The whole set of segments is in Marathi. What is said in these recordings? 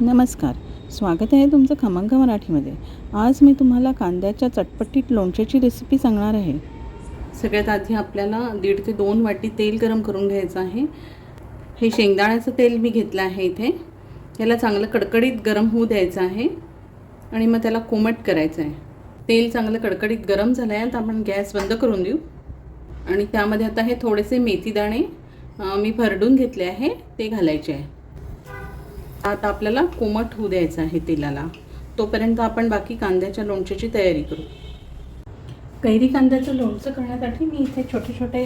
नमस्कार. स्वागत आहे तुमचं खमंग मराठीमध्ये. आज मी तुम्हाला कांद्याच्या चटपटीत लोणच्याची रेसिपी सांगणार आहे. सगळ्यात आधी आपल्याला दीड ते दोन वाटी तेल गरम करून घ्यायचं आहे. हे शेंगदाण्याचं तेल मी घेतलं आहे इथे. याला चांगलं कडकडीत गरम होऊ द्यायचं आहे आणि मग त्याला कोमट करायचं आहे. तेल चांगलं कडकडीत गरम झालं आहे तर आपण गॅस बंद करून देऊ. आणि त्यामध्ये आता हे थोडेसे मेथीदाणे मी भरडून घेतले आहे ते घालायचे आहे. आता आपल्याला कोमट होऊ द्यायचं आहे तेलाला. तोपर्यंत आपण बाकी कांद्याच्या लोणच्याची तयारी करू. कैरी कांद्याचं लोणचं करण्यासाठी मी इथे छोटे छोटे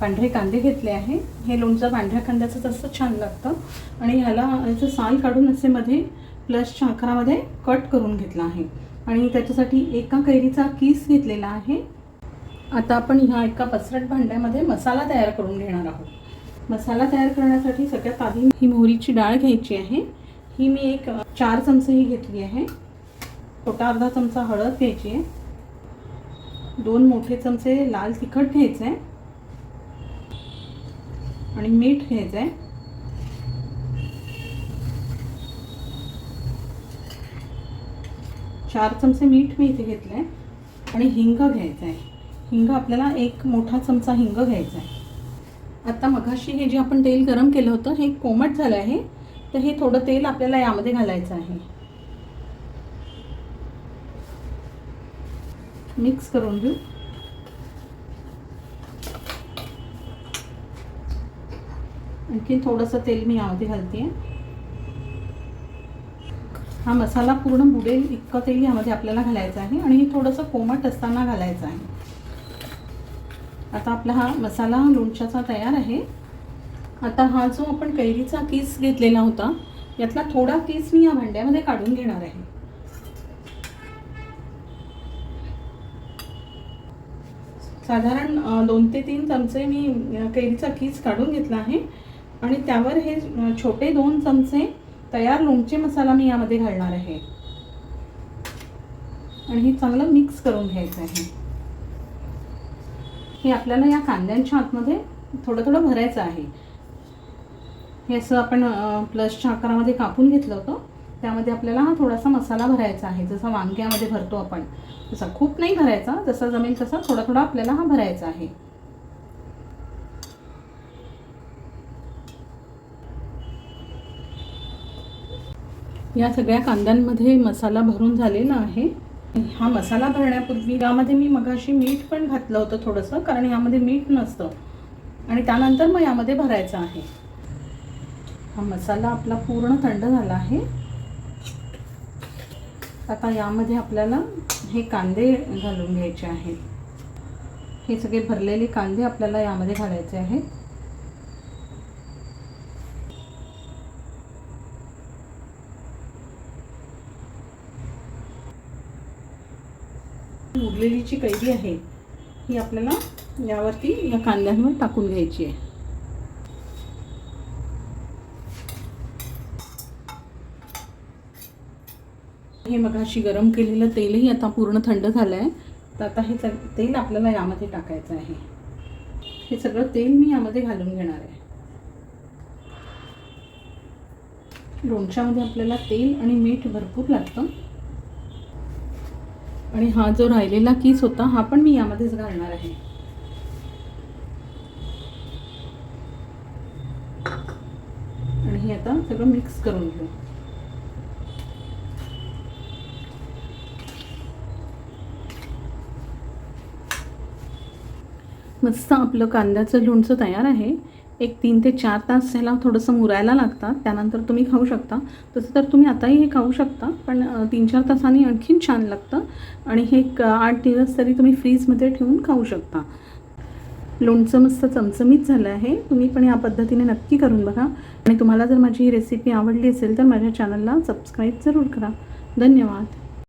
पांढरे कांदे घेतले आहे. हे लोणचं पांढऱ्या कांद्याचं तसं छान लागतं. आणि ह्याला याचं साल काढून असे मध्ये प्लसच्या आकारामध्ये कट करून घेतला आहे. आणि त्याच्यासाठी एका कैरीचा किस घेतलेला आहे. आता आपण ह्या एका पसरट भांड्यामध्ये मसाला तयार करून घेणार आहोत. मसाला तयार करण्यासाठी सगळ्यात आधी ही मोहरीची डाळ घ्यायची आहे. ही मी एक चार चमचे ही घेतली आहे. छोटा अर्धा चमचा हळद घ्यायची आहे. दोन मोठे चमचे लाल तिखट घ्यायचं आहे. आणि मीठ घ्यायचं आहे. चार चमचे मीठ मी इथे घेतलं आहे. आणि हिंग घ्यायचं आहे. हिंग आपल्याला एक मोठा चमचा हिंग घ्यायचा आहे. आता मघाशी हे जे आपण तेल गरम केलं होतं हे कोमट झालं आहे. तर हे थोडं तेल आपल्याला यामध्ये घालायचं आहे. मिक्स करून घेऊ. आणखी थोडंसं तेल मी यामध्ये घालते हा मसाला पूर्ण बुडेल इतकं तेल यामध्ये आपल्याला घालायचं आहे आणि हे थोडंसं कोमट असताना घालायचं आहे. आता आपला हा मसाला लोणच्याचा तयार आहे. आता हा जो आपण कैरीचा किस घेतलेला होता यातला थोडा किस मी या भांड्यामध्ये काढून घेणार आहे. साधारण दोन ते तीन चमचे मी कैरीचा किस काढून घेतला आहे. आणि त्यावर हे छोटे दोन चमचे तयार लोणचे मसाला मी यामध्ये घालणार आहे. आणि हे चांगलं मिक्स करून घ्यायचं आहे. हे आपल्याला या कांद्यांच्या आतमध्ये थोडं थोडं भरायचं आहे. हे असं आपण प्लसच्या आकारामध्ये कापून घेतलं होतं. त्यामध्ये आपल्याला हा थोडासा मसाला भरायचा आहे. जसा वांग्यामध्ये भरतो आपण तसा खूप नाही भरायचा. जसा जमेल तसा थोडा थोडा आपल्याला हा भरायचा आहे. या सगळ्या कांद्यांमध्ये मसाला भरून झालेला आहे. हा मसाला भरण्यापूर्वी यामध्ये मी मगाशी मीठ पण घातलं होतं थोडंसं कारण यामध्ये मीठ नसतं. आणि त्यानंतर मग यामध्ये भरायचं आहे. हा मसाला आपला पूर्ण थंड झाला आहे. आता यामध्ये आपल्याला हे कांदे घालून घ्यायचे आहेत. हे सगळे भरलेले कांदे आपल्याला यामध्ये घालायचे आहेत. उरलेली जी कैरी आहे ही आपल्याला यावरती या कांद्यांवर टाकून घ्यायची आहे. हे मगाशी गरम केलेलं तेलही आता पूर्ण थंड झालं आहे तर आता हे तेल आपल्याला यामध्ये टाकायचं आहे. हे सगळं तेल मी यामध्ये घालून घेणार आहे. लोणच्यामध्ये आपल्याला तेल आणि मीठ भरपूर लागतं. आणि हा जो राहिलेला किस होता हा पण मी यामध्येच घालणार आहे. आणि हे आता सगळं मिक्स करून घेऊ. मस्त आपलं कांद्याचं लोणचं तयार आहे. एक तीन ते चार तास ह्याला थोडंसं मुरायला लागतात. त्यानंतर तुम्ही खाऊ शकता. तसं तर तुम्ही आताही हे खाऊ शकता पण तीन चार तासांनी आणखीन छान लागतं. आणि हे एक आठ दिवस तरी तुम्ही फ्रीजमध्ये ठेवून खाऊ शकता. लोणचं मस्त चमचमीत झालं आहे. तुम्ही पण या पद्धतीने नक्की करून बघा. आणि तुम्हाला जर माझी ही रेसिपी आवडली असेल तर माझ्या चॅनलला सबस्क्राईब जरूर करा. धन्यवाद.